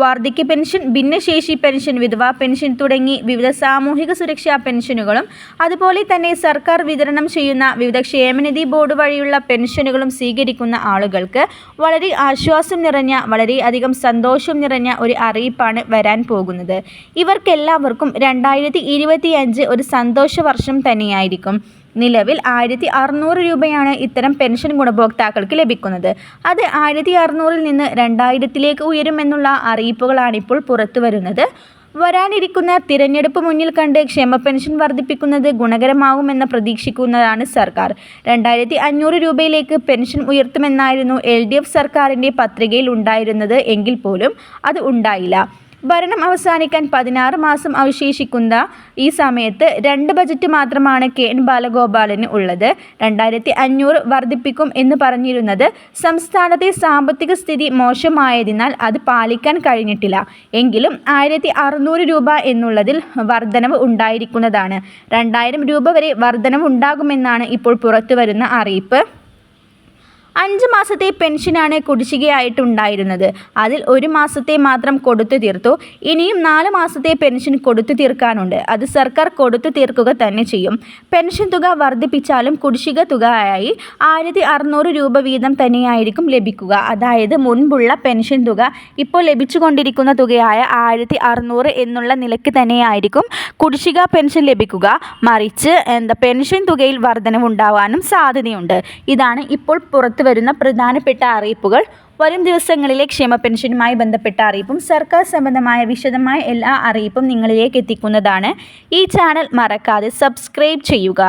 വാർദ്ധക്യ പെൻഷൻ ഭിന്നശേഷി pension വിധവാ pension തുടങ്ങി വിവിധ സാമൂഹിക സുരക്ഷാ പെൻഷനുകളും അതുപോലെ തന്നെ സർക്കാർ വിതരണം ചെയ്യുന്ന വിവിധ ക്ഷേമനിധി ബോർഡ് വഴിയുള്ള പെൻഷനുകളും സ്വീകരിക്കുന്ന ആളുകൾക്ക് വളരെ ആശ്വാസം നിറഞ്ഞ വളരെ അധികം സന്തോഷം നിറഞ്ഞ ഒരു അറിയിപ്പാണ് വരാൻ പോകുന്നത്. ഇവർക്കെല്ലാവർക്കും രണ്ടായിരത്തി ഒരു സന്തോഷ വർഷം തന്നെയായിരിക്കും. നിലവിൽ ആയിരത്തി അറുന്നൂറ് രൂപയാണ് ഇത്തരം പെൻഷൻ ഗുണഭോക്താക്കൾക്ക് ലഭിക്കുന്നത്. അത് ആയിരത്തി അറുന്നൂറിൽ നിന്ന് രണ്ടായിരത്തിലേക്ക് ഉയരുമെന്നുള്ള അറിയിപ്പുകളാണിപ്പോൾ പുറത്തു വരുന്നത് വരാനിരിക്കുന്ന തിരഞ്ഞെടുപ്പ് മുന്നിൽ കണ്ട് ക്ഷേമ പെൻഷൻ വർദ്ധിപ്പിക്കുന്നത് ഗുണകരമാകുമെന്ന് പ്രതീക്ഷിക്കുന്നതാണ് സർക്കാർ. രണ്ടായിരത്തി അഞ്ഞൂറ് രൂപയിലേക്ക് പെൻഷൻ ഉയർത്തുമെന്നായിരുന്നു എൽ ഡി എഫ് സർക്കാരിന്റെ പത്രികയിൽ ഉണ്ടായിരുന്നത് എങ്കിൽ പോലും അത് ഉണ്ടായില്ല. ഭരണം അവസാനിക്കാൻ പതിനാറ് മാസം അവശേഷിക്കുന്ന ഈ സമയത്ത് രണ്ട് ബജറ്റ് മാത്രമാണ് കെ എൻ ബാലഗോപാലന് ഉള്ളത്. രണ്ടായിരത്തി അഞ്ഞൂറ് വർദ്ധിപ്പിക്കും എന്ന് പറഞ്ഞിരുന്നത് സംസ്ഥാനത്തെ സാമ്പത്തിക സ്ഥിതി മോശമായതിനാൽ അത് പാലിക്കാൻ കഴിഞ്ഞിട്ടില്ല. എങ്കിലും ആയിരത്തി അറുന്നൂറ് രൂപ എന്നുള്ളതിൽ വർധനവ് ഉണ്ടായിരിക്കുന്നതാണ്. രണ്ടായിരം രൂപ വരെ വർധനവ് ഉണ്ടാകുമെന്നാണ് ഇപ്പോൾ പുറത്തു വരുന്ന അറിയിപ്പ്. അഞ്ച് മാസത്തെ പെൻഷനാണ് കുടിശ്ശികയായിട്ടുണ്ടായിരുന്നത്. അതിൽ ഒരു മാസത്തെ മാത്രം കൊടുത്തു തീർത്തു. ഇനിയും നാല് മാസത്തെ പെൻഷൻ കൊടുത്തു തീർക്കാനുണ്ട്. അത് സർക്കാർ കൊടുത്തു തീർക്കുക തന്നെ ചെയ്യും. പെൻഷൻ തുക വർദ്ധിപ്പിച്ചാലും കുടിശ്ശിക തുകയായി ആയിരത്തി അറുന്നൂറ് രൂപ വീതം തന്നെയായിരിക്കും ലഭിക്കുക. അതായത് മുൻപുള്ള പെൻഷൻ തുക ഇപ്പോൾ ലഭിച്ചുകൊണ്ടിരിക്കുന്ന തുകയായ ആയിരത്തി അറുന്നൂറ് എന്നുള്ള നിലയ്ക്ക് തന്നെയായിരിക്കും കുടിശ്ശിക പെൻഷൻ ലഭിക്കുക. മറിച്ച് എന്താ പെൻഷൻ തുകയിൽ വർധനവുണ്ടാവാനും സാധ്യതയുണ്ട്. ഇതാണ് ഇപ്പോൾ പുറത്തു വരുന്ന പ്രധാനപ്പെട്ട അറിയിപ്പുകൾ വരും ദിവസങ്ങളിലെ ക്ഷേമ പെൻഷനുമായി ബന്ധപ്പെട്ട അറിയിപ്പും സർക്കാർ സംബന്ധമായ വിശദമായ എല്ലാ അറിയിപ്പും നിങ്ങളിലേക്ക് എത്തിക്കുന്നതാണ്. ഈ ചാനൽ മറക്കാതെ സബ്സ്ക്രൈബ് ചെയ്യുക.